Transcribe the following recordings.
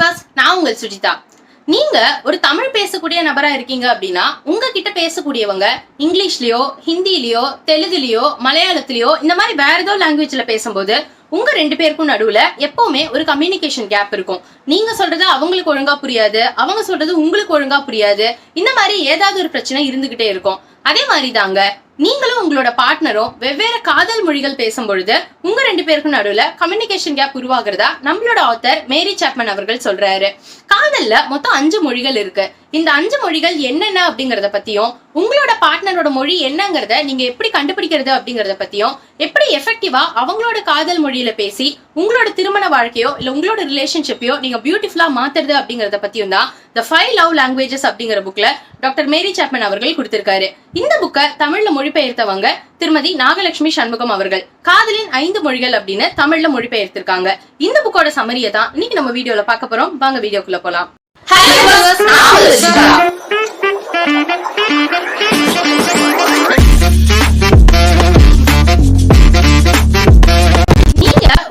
Pass நான் உங்கள் சுஜிதா. நீங்க ஒரு தமிழ் பேசக்கூடிய நபரா இருக்கீங்க அப்படின்னா உங்ககிட்ட பேசக்கூடியவங்க இங்கிலீஷ்லயோ ஹிந்திலயோ தெலுங்குலயோ மலையாளத்திலயோ இந்த மாதிரி வேற ஏதோ லாங்குவேஜ்ல பேசும்போது உங்க ரெண்டு பேருக்கும் நடுவுல எப்பவுமே ஒரு கம்யூனிகேஷன் கேப் இருக்கும். நீங்க சொல்றது அவங்களுக்கு ஒழுங்கா புரியாது அவங்க சொல்றது உங்களுக்கு ஒழுங்கா புரியாது இந்த மாதிரி ஏதாவது ஒரு பிரச்சனை இருந்துகிட்டே இருக்கும். அதே மாதிரி தாங்க நீங்களும் உங்களோட பார்ட்னரும் வெவ்வேறு காதல் மொழிகள் பேசும் பொழுது உங்க ரெண்டு பேருக்கும் நடுவுல கம்யூனிகேஷன் கேப் உருவாகிறதா நம்மளோட ஆத்தர் மேரி சாப்மன் அவர்கள் சொல்றாரு. காதல்ல மொத்தம் அஞ்சு மொழிகள் இருக்கு. இந்த அஞ்சு மொழிகள் என்னென்ன அப்படிங்கறத பத்தியும் உங்களோட பார்ட்னரோட மொழி என்னங்கறத நீங்க எப்படி கண்டுபிடிக்கிறது அப்படிங்கறத பத்தியும் எப்படி எஃபெக்டிவா அவங்களோட காதல் மொழியில பேசி உங்களோட திருமண வாழ்க்கையோ இல்ல உங்களோட ரிலேஷன்ஷிப்பையோ நீங்க பியூட்டிஃபுல்லா மாத்துறது அப்படிங்கறத பத்தியும் தான் த ஃபைவ் லவ் லாங்குவேஜஸ் அப்படிங்கிற புக்ல டாக்டர் மேரி சாப்மன் அவர்கள் கொடுத்திருக்காரு. இந்த புக்கை தமிழ்ல மொழிபெயர்த்தவங்க திருமதி நாகலட்சுமி சண்முகம் அவர்கள். காதலின் ஐந்து மொழிகள் அப்படின்னு தமிழ்ல மொழிபெயர்த்திருக்காங்க. இந்த புக்கோட சமரியை தான் இன்னைக்கு நம்ம வீடியோல பார்க்க போறோம். வாங்க வீடியோக்குள்ள போலாம். Hello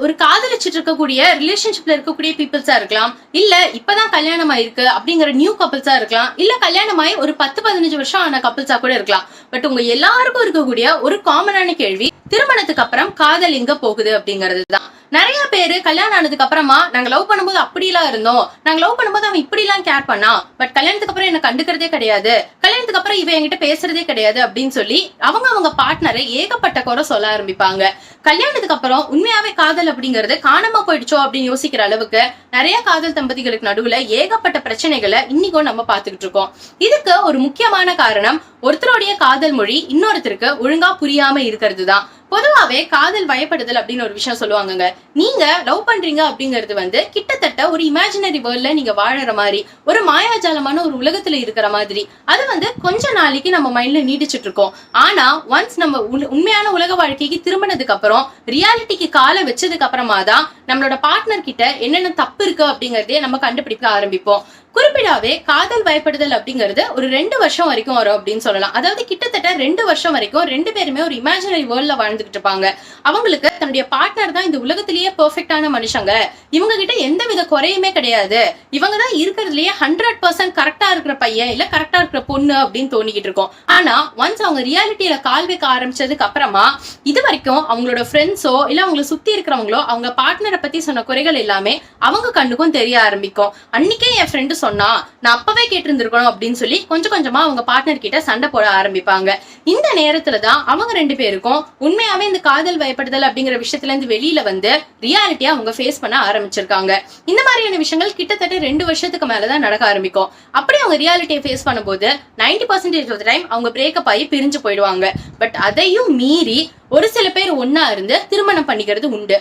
ஒரு காதலிச்சிட்டு இருக்கக்கூடிய ரிலேஷன்ஷிப்ல இருக்கக்கூடிய பீப்புள்ஸா இருக்கலாம். இல்ல இப்பதான் கல்யாணம் ஆயிருக்கு அப்படிங்கிற நியூ கப்பிள்ஸா இருக்கலாம். இல்ல கல்யாணம் ஆகி ஒரு பத்து பதினஞ்சு வருஷம் ஆன கப்பிள்ஸா கூட இருக்கலாம். பட் உங்க எல்லாருக்கும் இருக்கக்கூடிய ஒரு காமனான கேள்வி திருமணத்துக்கு அப்புறம் காதல் எங்க போகுது அப்படிங்கிறது தான் நிறைய பேர் கல்யாணம் ஆனதுக்கு அப்புறமா நாங்க லவ் பண்ணும்போது அப்படிலாம் இருந்தோம். நாங்க லவ் பண்ணும்போது அவன் இப்படிலாம் கேர் பண்ணா. பட் கல்யாணத்துக்கு அப்புறம் என்ன கண்டுக்கிறதே கிடையாது. கல்யாணத்துக்கு அப்புறம் இவன் என்கிட்ட பேசுறதே கிடையாது அப்படின்னு சொல்லி அவங்க அவங்க பார்ட்னரை ஏகப்பட்ட குறை சொல்ல ஆரம்பிப்பாங்க. கல்யாணத்துக்கு அப்புறம் உண்மையாவே காதல் அப்படிங்கறது காணாம போயிடுச்சோ அப்படின்னு யோசிக்கிற அளவுக்கு நிறைய காதல் தம்பதிகளுக்கு நடுவுல ஏகப்பட்ட பிரச்சனைகளை இன்னைக்கும் நம்ம பாத்துக்கிட்டு இருக்கோம். இதுக்கு ஒரு முக்கியமான காரணம் ஒருத்தருடைய காதல் மொழி இன்னொருத்தருக்கு ஒழுங்கா புரியாம இருக்கிறது தான். பொதுவாகவே காதல் வயப்படுதல் அப்படின்னு ஒரு விஷயம் சொல்லுவாங்கங்க. நீங்க லவ் பண்றீங்க அப்படிங்கிறது வந்து கிட்டத்தட்ட ஒரு இமேஜினரி வேர்ல்ட்ல நீங்க வாழற மாதிரி ஒரு மாயாஜாலமான ஒரு உலகத்துல இருக்கிற மாதிரி. அது வந்து கொஞ்ச நாளைக்கு நம்ம மைண்ட்ல நீடிச்சிட்டு இருக்கோம். ஆனா ஒன்ஸ் நம்ம உண்- உண்மையான உலக வாழ்க்கைக்கு திரும்பினதுக்கு அப்புறம் ரியாலிட்டிக்கு காலை வச்சதுக்கு அப்புறமா தான் நம்மளோட பார்ட்னர் கிட்ட என்னென்ன தப்பு இருக்கு அப்படிங்கறதே நம்ம கண்டுபிடிக்க ஆரம்பிப்போம். குறிப்பிடாவே காதல் பயப்படுதல் அப்படிங்கிறது ஒரு ரெண்டு வருஷம் வரைக்கும் வரும் அப்படின்னு சொல்லலாம். அதாவது கிட்டத்தட்ட ரெண்டு வருஷம் வரைக்கும் ரெண்டு பேருமே ஒரு இமேஜினரி வேர்ல்ட்ல வாழ்ந்துகிட்டு இருப்பாங்க. அவங்களுக்கு தன்னுடைய பார்ட்னர் தான் இந்த உலகத்திலேயே பெர்ஃபெக்டான மனுஷங்க. இவங்க கிட்ட எந்த வித குறையுமே கிடையாது. இவங்க தான் இருக்கிறதுலயே ஹண்ட்ரட் பர்சன்ட் கரெக்டா இருக்கிற பையன் இல்ல கரெக்டா இருக்கிற பொண்ணு அப்படின்னு தோணிக்கிட்டு இருக்கோம். ஆனா ஒன்ஸ் அவங்க ரியாலிட்டியில கால் வைக்க ஆரம்பிச்சதுக்கு அப்புறமா இது வரைக்கும் அவங்களோட ஃப்ரெண்ட்ஸோ இல்ல அவங்கள சுத்தி இருக்கிறவங்களோ அவங்க பார்ட்னரை பத்தி சொன்ன குறைகள் எல்லாமே அவங்க கண்ணுக்கும் தெரிய ஆரம்பிக்கும். அன்னைக்கே என் ஃப்ரெண்டு சொன்னா நான் அப்பவே கேட்டிருந்திருக்கணும் அப்படின்னு சொல்லி கொஞ்சம் கொஞ்சமா அவங்க பார்ட்னர் கிட்ட சண்டை போட ஆரம்பிப்பாங்க. இந்த நேரத்துல தான் அவங்க ரெண்டு பேருக்கும் உண்மையாவே இந்த காதல் பயப்படுதல் அப்படிங்கிற விஷயத்துல இருந்து வெளியில வந்து ரியாலிட்டியா அவங்க ஃபேஸ் பண்ண ஆரம்பிச்சிருக்காங்க. இந்த மாதிரியான விஷயங்கள் கிட்டத்தட்ட ரெண்டு வருஷத்துக்கு மேலதான் நடக்க ஆரம்பிக்கும். அப்படி அவங்க ரியாலிட்டியை ஃபேஸ் பண்ணும்போது 90% பர்சன்டேஜ் ஆஃப் டைம் அவங்க பிரேக்கப் ஆகி பிரிஞ்சு போயிடுவாங்க. பட் அதையும் மீறி ஒரு சில பேர் ஒன்னா இருந்து திருமணம் பண்ணிக்கிறது உண்டு.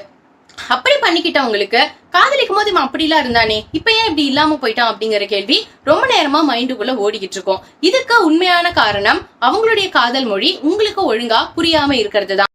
அப்படி பண்ணிக்கிட்டவங்களுக்கு காதலிக்கும் போது இவன் அப்படிலாம் இருந்தானே? இப்ப ஏன் இப்படி இல்லாம போயிட்டான் அப்படிங்கிற கேள்வி ரொம்ப நேரமா மைண்டுக்குள்ள ஓடிக்கிட்டு இருக்கும். இதுக்கு உண்மையான காரணம் அவங்களுடைய காதல் மொழி உங்களுக்கு ஒழுங்கா புரியாம இருக்கிறது தான்.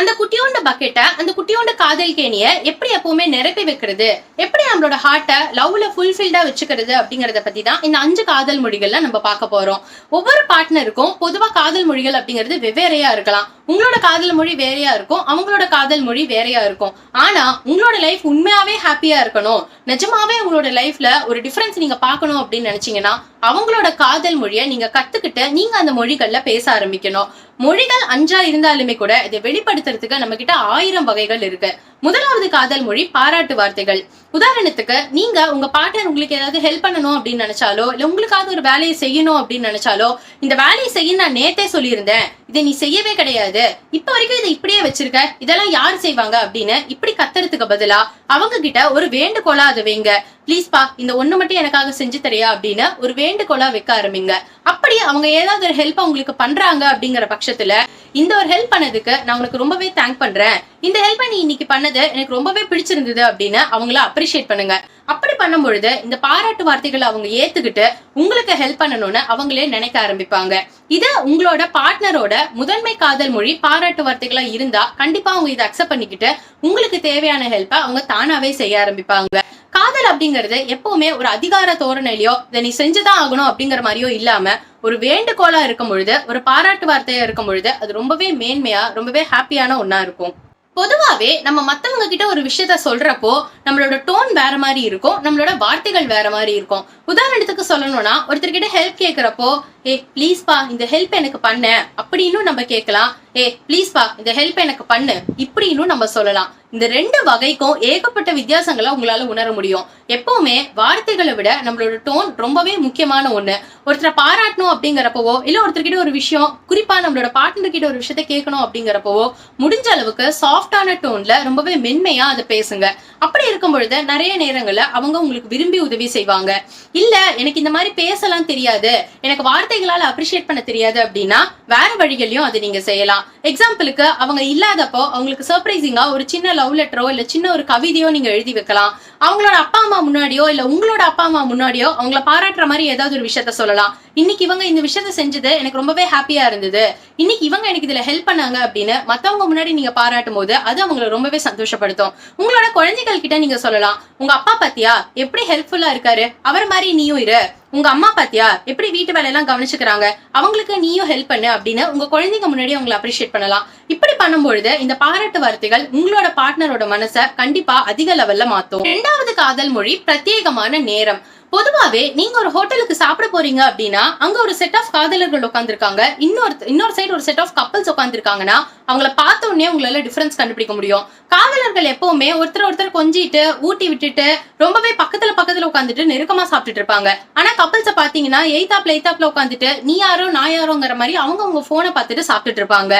அந்த குட்டியோண்ட பக்கெட்டை அந்த குட்டியோண்ட காதல் கேணிய எப்படி எப்பவுமே நிரப்பி வைக்கிறது? எப்படி நம்மளோட ஹார்ட்டை லவ்ல ஃபுல்ஃபில்டா வச்சுக்கிறது அப்படிங்கறத பத்தி தான் இந்த அஞ்சு காதல் மொழிகள்ல நம்ம பார்க்க போறோம். ஒவ்வொரு பார்ட்னருக்கும் பொதுவா காதல் மொழிகள் அப்படிங்கிறது வெவ்வேறையா இருக்கலாம். உங்களோட காதல் மொழி வேறையா இருக்கும் அவங்களோட காதல் மொழி வேறையா இருக்கும். ஆனா உங்களோட லைஃப் உண்மையாவே ஹாப்பியா இருக்கணும். நிஜமாவே உங்களோட லைஃப்ல ஒரு டிஃபரன்ஸ் நீங்க பார்க்கணும் அப்படின்னு நினைச்சீங்கன்னா அவங்களோட காதல் மொழியை நீங்க கத்துக்கிட்டு நீங்க அந்த மொழிகள்ல பேச ஆரம்பிக்கணும். மொழிகள் அஞ்சா இருந்தாலுமே கூட இதை வெளிப்படுத்துறதுக்கு நம்ம கிட்ட ஆயிரம் வகைகள் இருக்கு. முதலாவது காதல் மொழி பாராட்டு வார்த்தைகள். உதாரணத்துக்கு நீங்க உங்க பார்ட்னர் உங்களுக்கு ஏதாவது ஹெல்ப் பண்ணணும் அப்படின்னு நினைச்சாலோ இல்ல உங்களுக்காக ஒரு வேலையை செய்யணும் அப்படின்னு நினைச்சாலோ இந்த வேலையை செய்ய நான் நேத்தே சொல்லியிருந்தேன். இதை நீ செய்யவே கிடையாது. இப்ப வரைக்கும் இதை இப்படியே வச்சிருக்க. இதெல்லாம் யார் செய்வாங்க அப்படின்னு இப்படி கத்துறதுக்கு பதிலா அவங்க கிட்ட ஒரு வேண்டுகோளா அதை வைங்க. ப்ளீஸ்பா இந்த ஒண்ணு மட்டும் எனக்காக செஞ்சு தரியா அப்படின்னு ஒரு வேண்டுகோளா வைக்க ஆரம்பிங்க. அப்படி அவங்க ஏதாவது ஒரு ஹெல்ப் உங்களுக்கு பண்றாங்க அப்படிங்கிற பட்சத்துல இந்த ஒரு ஹெல்ப் பண்ணதுக்கு நான் உனக்கு ரொம்பவே தேங்க் பண்றேன். இந்த ஹெல்ப்பை நீ இன்னைக்கு பண்ணது எனக்கு ரொம்பவே பிடிச்சிருந்தது அப்படின்னு அவங்கள அப்ரிஷியேட் பண்ணுங்க. அப்படி பண்ணும் பொழுது இந்த பாராட்டு வார்த்தைகளை அவங்க ஏத்துக்கிட்டு உங்களுக்கு ஹெல்ப் பண்ணணும்னு அவங்களே நினைக்க ஆரம்பிப்பாங்க. இது உங்களோட பார்ட்னரோட முதன்மை காதல் மொழி பாராட்டு வார்த்தைகளா இருந்தா கண்டிப்பா அவங்க இதை அக்செப்ட் பண்ணிக்கிட்டு உங்களுக்கு தேவையான ஹெல்ப்பை அவங்க தானாவே செய்ய ஆரம்பிப்பாங்க. காதல் அப்படிங்கறது எப்பவுமே ஒரு அதிகார தோரணையிலயோ இதை நீ செஞ்சுதான் ஆகணும் அப்படிங்கிற மாதிரியோ இல்லாம ஒரு வேண்டுகோளா இருக்கும் பொழுது ஒரு பாராட்டு வார்த்தையா இருக்கும் பொழுது அது ரொம்பவே மேன்மையா ரொம்பவே ஹாப்பியான ஒன்னா இருக்கும். பொதுவாவே நம்ம மத்தவங்க கிட்ட ஒரு விஷயத்த சொல்றப்போ நம்மளோட டோன் வேற மாதிரி இருக்கும் நம்மளோட வார்த்தைகள் வேற மாதிரி இருக்கும். உதாரணத்துக்கு சொல்லணும்னா ஒருத்தர்கிட்ட ஹெல்ப் கேட்குறப்போ ஏ ப்ளீஸ் இந்த ஹெல்ப் எனக்கு பண்ண அப்படின்னு நம்ம கேட்கலாம். ஏ ப்ளீஸ்பா இந்த ஹெல்ப் எனக்கு பண்ணு. இப்படின்னு நம்ம சொல்லலாம். இந்த ரெண்டு வகைக்கும் ஏகப்பட்ட வித்தியாசங்களை உங்களால உணர முடியும். எப்பவுமே வார்த்தைகளை விட நம்மளோட டோன் ரொம்பவே முக்கியமான ஒண்ணு. ஒருத்தரை பாராட்டணும் அப்படிங்கிறப்பவோ இல்ல ஒருத்தர்கிட்ட ஒரு விஷயம் குறிப்பா நம்மளோட பார்ட்னர் கிட்ட ஒரு விஷயத்த கேட்கணும் அப்படிங்கிறப்பவோ முடிஞ்ச அளவுக்கு சாஃப்டான டோன்ல ரொம்பவே மென்மையா அதை பேசுங்க. அப்படி இருக்கும் பொழுது நிறைய நேரங்கள்ல அவங்க உங்களுக்கு விரும்பி உதவி செய்வாங்க. இல்ல எனக்கு இந்த மாதிரி பேசலாம் தெரியாது. எனக்கு வார்த்தைகளால அப்ரிஷியேட் பண்ண தெரியாது அப்படின்னா வேற வழிகளையும் அதை நீங்க செய்யலாம். எக்ஸாம்பிளுக்கு அவங்க இல்லாதப்போ அவங்களுக்கு சர்ப்ரைசிங்கா ஒரு சின்ன லவ் லெட்டரோ இல்ல சின்ன ஒரு கவிதையோ நீங்க எழுதி வைக்கலாம். அவங்களோட அப்பா அம்மா முன்னாடியோ இல்ல உங்களோட அப்பா அம்மா முன்னாடியோ அவங்கள பாராட்டுற மாதிரி ஏதாவது ஒரு விஷயத்த சொல்லலாம். இன்னைக்கு இவங்க இந்த விஷயத்த செஞ்சது எனக்கு ரொம்பவே ஹாப்பியா இருந்தது. இன்னைக்கு இவங்க எனக்கு இதுல ஹெல்ப் பண்ணாங்க அப்படின்னு மத்தவங்க முன்னாடி நீங்க பாராட்டும் போது அது அவங்கள ரொம்பவே சந்தோஷப்படுத்தும். உங்களோட குழந்தைகள் கிட்ட நீங்க சொல்லலாம். உங்க அப்பா பாத்தியா? எப்படி ஹெல்ப்ஃபுல்லா இருக்காரு? அவர் மாதிரி நீயும் இரு. உங்க அம்மா பாத்தியா? எப்படி வீட்டு வேலையெல்லாம் கவனிச்சுக்கிறாங்க? அவங்களுக்கு நீயும் ஹெல்ப் பண்ணு அப்படின்னு உங்க குழந்தைங்க முன்னாடி அவங்களை அப்ரிஷியேட் பண்ணலாம். இப்படி பண்ணும்பொழுது இந்த பாராட்டு வார்த்தைகள் உங்களோட பார்ட்னரோட மனசை கண்டிப்பா அதிக லெவல்ல மாத்தும். ரெண்டாவது காதல் மொழி பிரத்யேகமான நேரம். பொதுவாவே நீங்க ஒரு ஹோட்டலுக்கு சாப்பிட போறீங்க அப்படின்னா அங்க ஒரு செட் ஆஃப் காதலர்கள் உட்காந்துருக்காங்க இன்னொரு இன்னொரு சைடு ஒரு செட் ஆஃப் கப்பல்ஸ் உட்காந்துருக்காங்கன்னா அவங்கள பார்த்த உடனே உங்களால டிஃபரன்ஸ் கண்டுபிடிக்க முடியும். காதலர்கள் எப்பவுமே ஒருத்தர் ஒருத்தர் கொஞ்சிட்டு ஊட்டி விட்டுட்டு ரொம்பவே பக்கத்துல பக்கத்துல உட்காந்துட்டு நெருக்கமா சாப்பிட்டுட்டு இருப்பாங்க. ஆனா கப்பல்ஸை பாத்தீங்கன்னா எய்தாப்ல எய்தாப்ல உட்காந்துட்டு நீ யாரோ நான் யாரோங்கிற மாதிரி அவங்க அவங்க போனை பார்த்துட்டு சாப்பிட்டுட்டு இருப்பாங்க.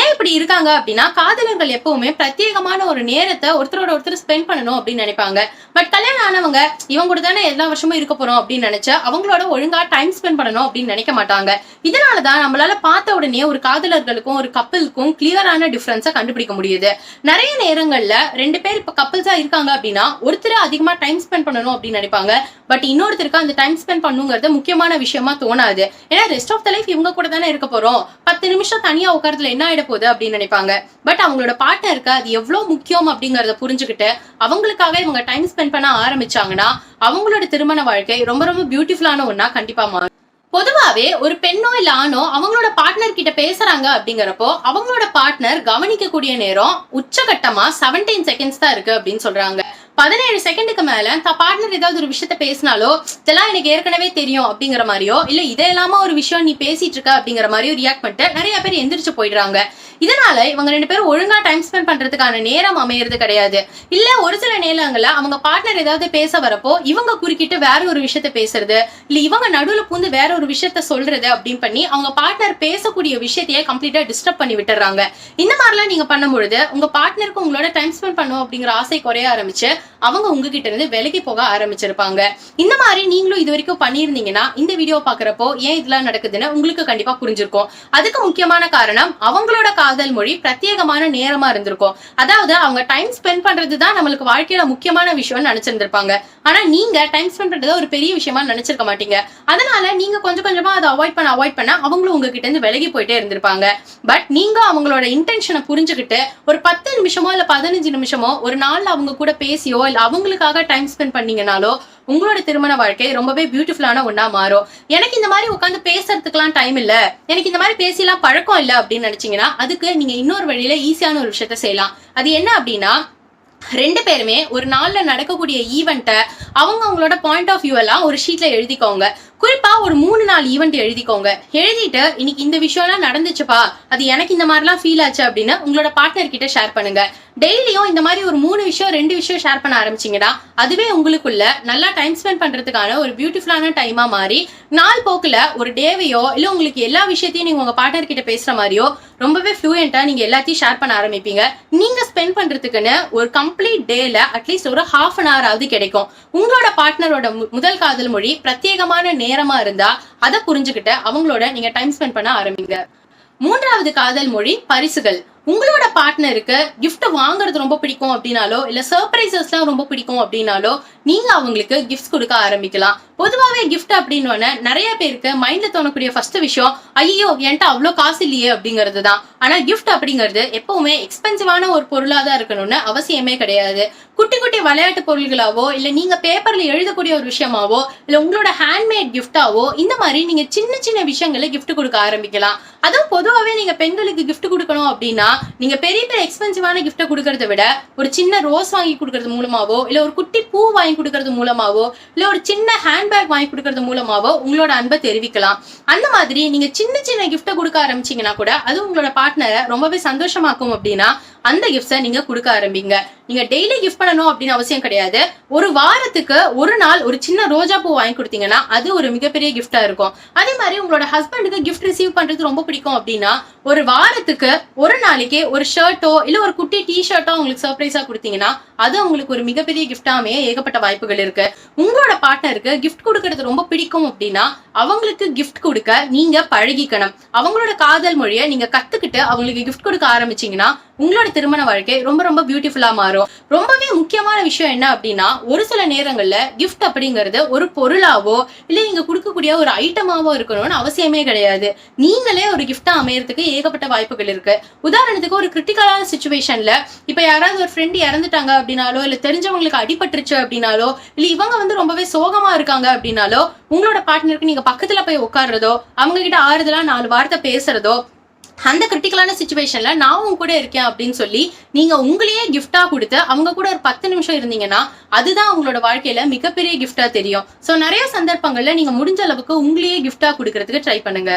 ஏன் இப்படி இருக்காங்க அப்படின்னா காதலர்கள் எப்பவுமே பிரத்யேகமான ஒரு நேரத்தை ஒருத்தரோட ஒருத்தர் ஸ்பெண்ட் பண்ணணும் அப்படின்னு நினைப்பாங்க. பட் கல்யாணம் ஆனவங்க இவங்க கூட தானே எல்லா வருஷமும் இருக்க போறோம் அப்படின்னு நினைச்சா அவங்களோட ஒழுங்கா டைம் ஸ்பெண்ட் பண்ணணும் அப்படின்னு நினைக்க மாட்டாங்க. இதனாலதான் நம்மளால பார்த்த உடனே ஒரு காதலர்களுக்கும் ஒரு கப்பலுக்கும் கிளியரான டிஃபரன்ஸை கண்டுபிடிக்க முடியுது. நிறைய நேரங்கள்ல ரெண்டு பேர் இப்ப கப்பல்ஸா இருக்காங்க அப்படின்னா ஒருத்தர் அதிகமா டைம் ஸ்பெண்ட் பண்ணணும் அப்படின்னு நினைப்பாங்க. பட் இன்னொருத்தருக்கு அந்த டைம் ஸ்பெண்ட் பண்ணுங்கிறது முக்கியமான விஷயமா தோணாது. ஏன்னா ரெஸ்ட் ஆஃப் த லைஃப் இவங்க கூட தானே இருக்க போறோம். பத்து நிமிஷம் தனியா உட்காரத்துல என்ன ஆயிட போகுது அப்படின்னு நினைப்பாங்க. பட் அவங்களோட பார்ட்னருக்கு அது எவ்வளவு முக்கியம் அப்படிங்கறத புரிஞ்சுக்கிட்டு அவங்களுக்காக இவங்க டைம் ஸ்பெண்ட் பண்ண ஆரம்பிச்சாங்கன்னா அவங்களோட திருமண வாழ்க்கை ரொம்ப ரொம்ப பியூட்டிஃபுல்லான ஒன்னா கண்டிப்பா மாறும். பொதுவாவே ஒரு பெண்ணோ இல்ல ஆணோ அவங்களோட பார்ட்னர் கிட்ட பேசுறாங்க அப்படிங்கிறப்போ அவங்களோட பார்ட்னர் கவனிக்கக்கூடிய நேரம் உச்சகட்டமா 17 செகண்ட்ஸ் தான் இருக்கு அப்படின்னு சொல்றாங்க. பதினேழு செகண்டுக்கு மேல தான் பார்ட்னர் ஏதாவது ஒரு விஷயத்த பேசினாலோ இதெல்லாம் எனக்கு ஏற்கனவே தெரியும் அப்படிங்கிற மாதிரியோ இல்ல இதெல்லாம ஒரு விஷயம் நீ பேசிட்டு இருக்க அப்படிங்கிற மாதிரியோ ரியாக்ட் பண்ணிட்டு நிறைய பேர் எந்திரிச்சு போயிடுறாங்க. இதனால இவங்க ரெண்டு பேரும் ஒழுங்கா டைம் ஸ்பெண்ட் பண்றதுக்கான நேரம் அமையிறது கிடையாது. இல்ல ஒரு சில நேரங்கள்ல அவங்க பார்ட்னர் ஏதாவது பேச வரப்போ இவங்க குறுக்கிட்டு வேற ஒரு விஷயத்த பேசுறது இல்ல இவங்க நடுவுல பூந்து வேற ஒரு விஷயத்த சொல்றது அப்படின்னு பண்ணி அவங்க பார்ட்னர் பேசக்கூடிய விஷயத்தையே கம்ப்ளீட்டா டிஸ்டர்ப் பண்ணி விட்டுறாங்க. இந்த மாதிரிலாம் நீங்க பண்ணும்பொழுது உங்க பார்ட்னருக்கு உங்களோட டைம் ஸ்பெண்ட் பண்ணும் அப்படிங்கிற ஆசை குறைய ஆரம்பிச்சு அவங்க உங்ககிட்ட இருந்து விலகி போக ஆரம்பிச்சிருப்பாங்க. இந்த மாதிரி நீங்களும் இது வரைக்கும் பண்ணியிருந்தீங்கன்னா இந்த வீடியோ பாக்குறப்போ ஏன் இதெல்லாம் நடக்குதுன்னு உங்களுக்கு கண்டிப்பா புரிஞ்சிருக்கும். அதுக்கு முக்கியமான காரணம் அவங்களோட காதல் மொழி பிரத்யேகமான நேரமா இருந்திருக்கும். அதாவது அவங்க டைம் ஸ்பெண்ட் பண்றது தான் நம்மளுக்கு வாழ்க்கையில முக்கியமான விஷயம்னு நினைச்சிருந்திருப்பாங்க. ஆனா நீங்க டைம் ஸ்பெண்ட் பண்றதை ஒரு பெரிய விஷயமா நினைச்சிருக்க மாட்டீங்க. அதனால நீங்க கொஞ்சம் கொஞ்சமா அதை அவாய்ட் பண்ண அவாய்ட் பண்ண அவங்களும் உங்ககிட்ட இருந்து விலகி போயிட்டே இருந்திருப்பாங்க. பட் நீங்க அவங்களோட இன்டென்ஷனை புரிஞ்சுக்கிட்டு ஒரு பத்து நிமிஷமோ இல்ல பதினஞ்சு நிமிஷமோ ஒரு நாள்ல அவங்க கூட பேசி பேசியோ இல்ல அவங்களுக்காக டைம் ஸ்பெண்ட் பண்ணீங்கனாலோ உங்களோட திருமண வாழ்க்கை ரொம்பவே பியூட்டிஃபுல்லான ஒன்றா மாறும். எனக்கு இந்த மாதிரி உட்காந்து பேசுறதுக்குலாம் டைம் இல்ல. எனக்கு இந்த மாதிரி பேசிலாம் பழக்கம் இல்ல அப்படின்னு நினைச்சீங்கன்னா அதுக்கு நீங்க இன்னொரு வழியில ஈஸியான ஒரு விஷயத்த செய்யலாம். அது என்ன அப்படின்னா ரெண்டு பேருமே ஒரு நாளில் நடக்கக்கூடிய ஈவெண்ட்டை அவங்க அவங்களோட பாயிண்ட் ஆஃப் வியூ எல்லாம் ஒரு ஷீட்ல எழுதிக்கோங்க. குறிப்பா ஒரு மூணு நாள் ஈவெண்ட் எழுதிக்கோங்க. எழுதிட்டு இன்னைக்கு இந்த விஷயம்லாம் நடந்துச்சுப்பா. அது எனக்கு இந்த மாதிரிலாம் ஃபீல் ஆச்சு அப்படின்னு உங்களோட பார்ட்னர் கிட்ட ஷேர் பண்ணுங்க. டெய்லியும் இந்த மாதிரி ஒரு மூணு விஷயம் ரெண்டு விஷயம் ஷேர் பண்ண ஆரம்பிச்சீங்கன்னா அதுவே உங்களுக்குள்ள நல்லா டைம் ஸ்பெண்ட் பண்றதுக்கான ஒரு பியூட்டிஃபுல்லான டைமா மாறி நாள் போக்குல ஒரு டேவையோ இல்ல உங்களுக்கு எல்லா விஷயத்தையும் நீங்க உங்க பார்ட்னர் கிட்ட பேசுற மாதிரியோ ரொம்பவே ஃப்ளூயண்டா நீங்க எல்லாத்தையும் ஷேர் பண்ண ஆரம்பிப்பீங்க. நீங்க ஸ்பெண்ட் பண்றதுக்குன்னு ஒரு கம்ப்ளீட் டேல அட்லீஸ்ட் ஒரு ஹாஃப் அன் ஹவர் ஆகுது கிடைக்கும். உங்களோட பார்ட்னரோட முதல் காதல் மொழி பிரத்யேகமான நேரமா இருந்தா அதை புரிஞ்சுக்கிட்டு அவங்களோட நீங்க டைம் ஸ்பெண்ட் பண்ண ஆரம்பிங்க. மூன்றாவது காதல் மொழி பரிசுகள். உங்களோட பார்ட்னருக்கு கிஃப்ட் வாங்குறது ரொம்ப பிடிக்கும் அப்படின்னாலோ இல்ல சர்ப்ரைசஸ்லாம் ரொம்ப பிடிக்கும் அப்படின்னாலோ நீங்க அவங்களுக்கு கிஃப்ட்ஸ் கொடுக்க ஆரம்பிக்கலாம். பொதுவாகவே கிஃப்ட் அப்படின்னு நிறைய பேருக்கு மைண்ட்ல தோணக்கூடிய ஃபர்ஸ்ட் விஷயம் ஐயோ என்கிட்ட அவ்வளோ காசு இல்லையே அப்படிங்கிறது தான் ஆனால் கிஃப்ட் அப்படிங்கிறது எப்பவுமே எக்ஸ்பென்சிவான ஒரு பொருளாக தான் இருக்கணும்னு அவசியமே கிடையாது. குட்டி குட்டி விளையாட்டு பொருள்களாவோ இல்லை நீங்க பேப்பர்ல எழுதக்கூடிய ஒரு விஷயமாவோ இல்லை உங்களோட ஹேண்ட்மேட் கிஃப்டாவோ இந்த மாதிரி நீங்க சின்ன சின்ன விஷயங்களை கிஃப்ட் கொடுக்க ஆரம்பிக்கலாம். அதுவும் பொதுவாகவே நீங்க பெண்களுக்கு கிஃப்ட் கொடுக்கணும் அப்படின்னா நீங்க பெரிய பெரிய எக்ஸ்பென்சிவான கிஃப்ட்டை கொடுக்கறத விட ஒரு சின்ன ரோஸ் வாங்கி கொடுக்கறது மூலமாவோ இல்ல ஒரு குட்டி பூ வாங்கி கொடுக்கறது மூலமாவோ இல்ல ஒரு சின்ன ஹேண்ட்பேக் வாங்கி கொடுக்கறது மூலமாவோ உங்களோட அன்பை தெரிவிக்கலாம். அந்த மாதிரி நீங்க சின்ன சின்ன கிஃப்ட்டை கொடுக்க ஆரம்பிச்சீங்கன்னா கூட அது உங்களோட பார்ட்னரை ரொம்பவே சந்தோஷமாக்கும் அப்படின்னா அந்த கிஃப்ட்ஸை நீங்க கொடுக்க ஆரம்பிங்க. நீங்க டெய்லி கிஃப்ட் பண்ணணும் அப்படின்னு அவசியம் கிடையாது. ஒரு வாரத்துக்கு ஒரு நாள் ஒரு சின்ன ரோஜா பூ வாங்கி கொடுத்தீங்கன்னா அது ஒரு மிகப்பெரிய கிஃப்டா இருக்கும். அதே மாதிரி உங்களோட ஹஸ்பண்டுக்கு கிஃப்ட் ரிசீவ் பண்றது ரொம்ப பிடிக்கும் அப்படின்னா ஒரு வாரத்துக்கு ஒரு நாளைக்கு ஒரு ஷர்ட்டோ இல்ல ஒரு குட்டி டி ஷர்ட்டோ உங்களுக்கு சர்ப்ரைஸா கொடுத்தீங்கன்னா அது உங்களுக்கு ஒரு மிகப்பெரிய கிஃப்டாமே ஏகப்பட்ட வாய்ப்புகள் இருக்கு. உங்களோட பார்ட்னருக்கு கிஃப்ட் கொடுக்கறது ரொம்ப பிடிக்கும் அப்படின்னா அவங்களுக்கு கிஃப்ட் கொடுக்க நீங்க பழகிக்கணும். அவங்களோட காதல் மொழியை நீங்க கத்துக்கிட்டு அவங்களுக்கு கிஃப்ட் கொடுக்க ஆரம்பிச்சீங்கன்னா உங்களோட திருமண வாழ்க்கை ரொம்ப ரொம்ப பியூட்டிஃபுல்லா மாறும். ரொம்பவே முக்கியமான விஷயம் என்ன அப்படின்னா ஒரு சில நேரங்கள்ல கிஃப்ட் அப்படிங்கிறது ஒரு பொருளாவோ இல்ல நீங்க கொடுக்கக்கூடிய ஒரு ஐட்டமாவோ இருக்கணும்னு அவசியமே கிடையாது. நீங்களே ஒரு கிஃப்டா அமையறதுக்கு ஏகப்பட்ட வாய்ப்புகள் இருக்கு. உதாரணத்துக்கு ஒரு கிரிட்டிக்கலான சுச்சுவேஷன்ல இப்ப யாராவது ஒரு ஃப்ரெண்ட் இறந்துட்டாங்க அப்படின்னாலோ இல்ல தெரிஞ்சவங்களுக்கு அடிபட்டுருச்சு அப்படின்னாலோ இல்ல இவங்க வந்து ரொம்பவே சோகமா இருக்காங்க அப்படின்னாலோ உங்களோட பார்ட்னருக்கு நீங்க பக்கத்துல போய் உட்கார்றதோ அவங்க கிட்ட ஆறுதலா நாலு வார்த்தை பேசுறதோ அந்த கிரிட்டிக்கலான சுச்சுவேஷன்ல நான் உங்க கூட இருக்கேன் அப்படின்னு சொல்லி நீங்க உங்களையே கிஃப்டா கொடுத்து அவங்க கூட ஒரு பத்து நிமிஷம் இருந்தீங்கன்னா அதுதான் உங்களோட வாழ்க்கையில மிகப்பெரிய கிஃப்டா தெரியும். சோ நிறைய சந்தர்ப்பங்கள்ல நீங்க முடிஞ்ச அளவுக்கு உங்களையே கிஃப்டா கொடுக்கறதுக்கு ட்ரை பண்ணுங்க.